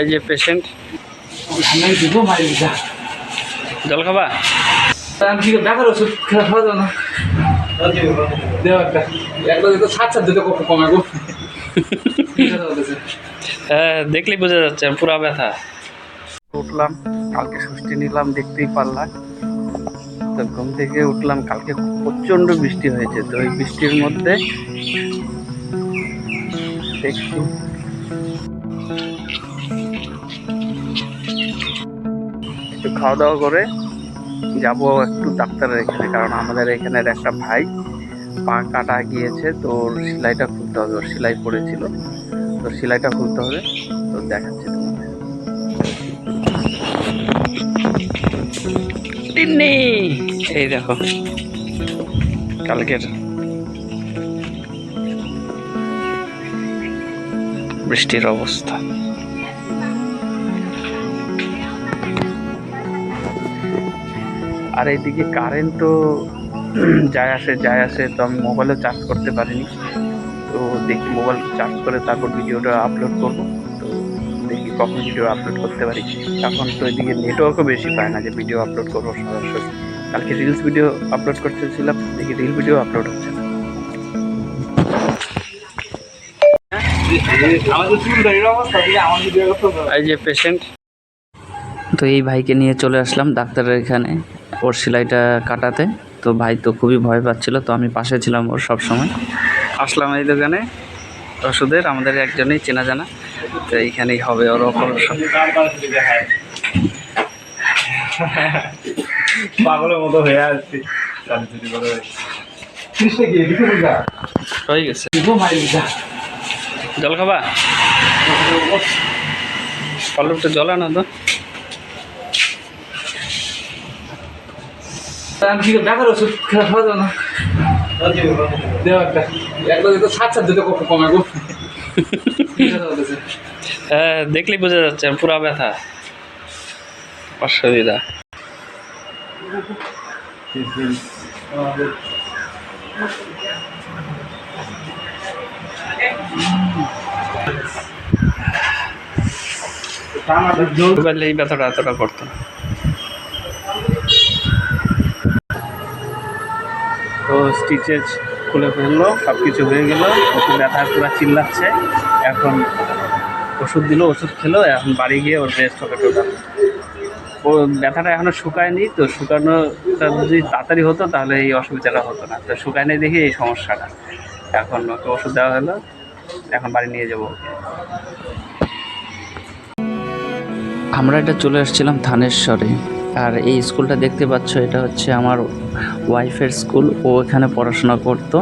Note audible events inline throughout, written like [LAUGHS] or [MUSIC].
এই যে পেশেন্ট জল খাবা? কি ওষুধ হ্যাঁ দেখলেই বোঝা যাচ্ছে পুরা ব্যথা। উঠলাম, কালকে ষষ্ঠী নিলাম, দেখতেই পারলাম। তো ঘুম থেকে উঠলাম, কালকে প্রচণ্ড বৃষ্টি হয়েছে, তো ওই বৃষ্টির মধ্যে দেখছি একটু খাওয়া দাওয়া করে যাব একটু ডাক্তারের এখানে, কারণ আমাদের এখানের একটা ভাই পা কাটা গিয়েছে, তো ওর সেলাইটা খুলতে হবে। ওর সেলাই পড়েছিল, তো সেলাইটা খুলতে হবে, তো দেখাচ্ছি টিন্নি! এই দেখো, কালকের বৃষ্টির অবস্থা। আর এইদিকে কারেন্টও যায় আসে যায় আসে, তো আমি মোবাইলে চার্জ করতে পারিনি। তো দেখি মোবাইল চার্জ করে তারপর ভিডিওটা আপলোড করব। তো দেখি কখন ভিডিও আপলোড করতে পারি। এখন তো এদিকে নেটওয়ার্কও বেশি পায় না যে ভিডিও আপলোড করব সরাসরি। কালকে রিলস ভিডিও আপলোড করতেছিলাম, দেখি রিল ভিডিও আপলোড হচ্ছে এই যে পেশেন্ট তো এই ভাইকে নিয়ে চলে আসলাম ডাক্তারের এখানে ওর সেলাইটা কাটাতে। তো ভাই তো খুবই ভয় পাচ্ছিল তো আমি পাশে ছিলাম ওর সব সময় আসলাম এই দোকানে ওষুধের আমাদের একজনই চেনা জানা। তো এইখানেই হবে ওর অপারেশন পাগলের মতো হয়ে আসছি। হয়ে গেছে। জল খাবা? পল্লবটা জল আনো তো। দেখার ওষুধ খেলা খাওয়া যাবে না? [LAUGHS] হ্যাঁ দেখলেই বোঝা যাচ্ছে পুরা ব্যথা। অসুবিধা। [LAUGHS] পারলে এই ব্যথাটা এতটা করতো। তো স্টিচেস খুলে ফেলল সব কিছু হয়ে গেল। ওষুধ ব্যথা পুরো চিল্লাচ্ছে। এখন ওষুধ দিল, ওষুধ খেলো, এখন বাড়ি গিয়ে ওর রেস্ট হবে টোটাল ও ব্যথাটা এখনও শুকায়নি, তো শুকানোটা যদি তাড়াতাড়ি হতো তাহলে এই অসুবিধাটা হতো না। তো শুকায়নি দেখি এই সমস্যাটা। এখন ওকে ওষুধ দেওয়া হলো, এখন বাড়ি নিয়ে যাব আমরা এটা চলে আসছিলাম থানেশ্বরে, আর এই স্কুলটা দেখতে পাচ্ছ, এটা হচ্ছে আমার ওয়াইফের স্কুল, ও এখানে পড়াশোনা করতো।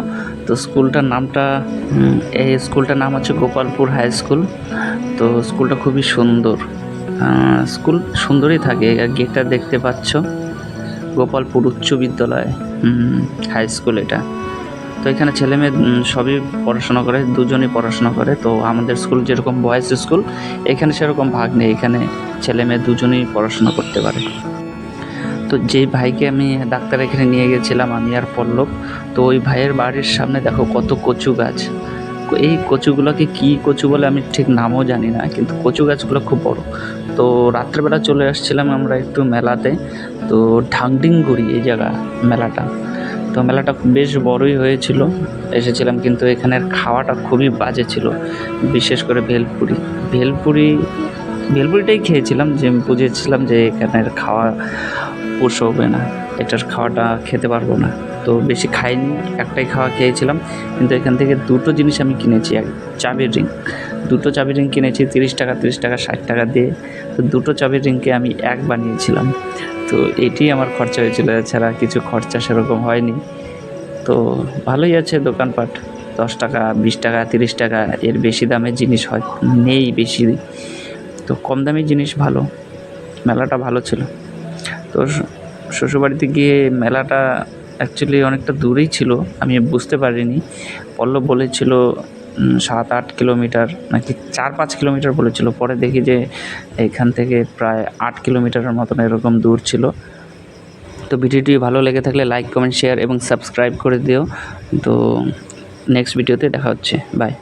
তো স্কুলটার নামটা এই স্কুলটার নাম হচ্ছে গোপালপুর হাই স্কুল। তো স্কুলটা খুবই সুন্দর। স্কুল সুন্দরই থাকে, গেটটা দেখতে পাচ্ছ। গোপালপুর উচ্চ বিদ্যালয় হাই স্কুল এটা। তো এখানে ছেলে মেয়ে সবই পড়াশোনা করে, দুজনই পড়াশোনা করে। তো আমাদের স্কুল যেরকম বয়েজ স্কুল এখানে সেরকম ভাগ নেই। এখানে ছেলে মেয়ে দুজনেই পড়াশোনা করতে পারে। তো যেই ভাইকে আমি ডাক্তার এখানে নিয়ে গেছিলাম, আমি আর পল্লব, তো ওই ভাইয়ের বাড়ির সামনে দেখো কত কচু গাছ। এই কচুগুলোকে কি কচু বলে আমি ঠিক নামও জানি না, কিন্তু কচু গাছগুলো খুব বড়। তো রাত্রেবেলা চলে আসছিলাম আমরা একটু মেলাতে। তো ঢাংডিংগুড়ি এই জায়গা, মেলাটা। তো মেলাটা বেশ বড়ই হয়েছিল। এসেছিলাম কিন্তু এখানের খাওয়াটা খুবই বাজে ছিল, বিশেষ করে ভেলপুরি। ভেলপুরি, ভেলপুরিটাই খেয়েছিলাম যে, বুঝেছিলাম যে এখানের খাওয়া পোষবে না। এটার খাওয়াটা খেতে পারব না। তো বেশি খাইনি, একটাই খাওয়া খেয়েছিলাম। কিন্তু এখান থেকে দুটো জিনিস আমি কিনেছি, এক চাবির রিং। দুটো চাবির রিং কিনেছি, তিরিশ টাকা তিরিশ টাকা, ষাট টাকা দিয়ে। তো দুটো চাবির রিংকে আমি এক বানিয়েছিলাম। তো এটি আমার খরচা হয়েছিল, এছাড়া কিছু খরচা সেরকম হয়নি। তো ভালোই আছে দোকানপাট। দশ টাকা, বিশ টাকা, তিরিশ টাকা, এর বেশি দামের জিনিস হয়, নেই বেশি। তো কম দামি জিনিস ভালো, মেলাটা ভালো ছিল। তো শ্বশুরবাড়িতে গিয়ে মেলাটা অ্যাকচুয়ালি অনেকটা দূরেই ছিল, আমি বুঝতে পারিনি। পল্লব বলেছিল সাত আট কিলোমিটার, নাকি চার পাঁচ কিলোমিটার বলেছিল। পরে দেখি যে এখান থেকে প্রায় আট কিলোমিটারের মতন এরকম দূর ছিল। তো ভিডিওটি ভালো লেগে থাকলে লাইক কমেন্ট শেয়ার এবং সাবস্ক্রাইব করে দিও। তো নেক্সট ভিডিওতে দেখা হচ্ছে। বাই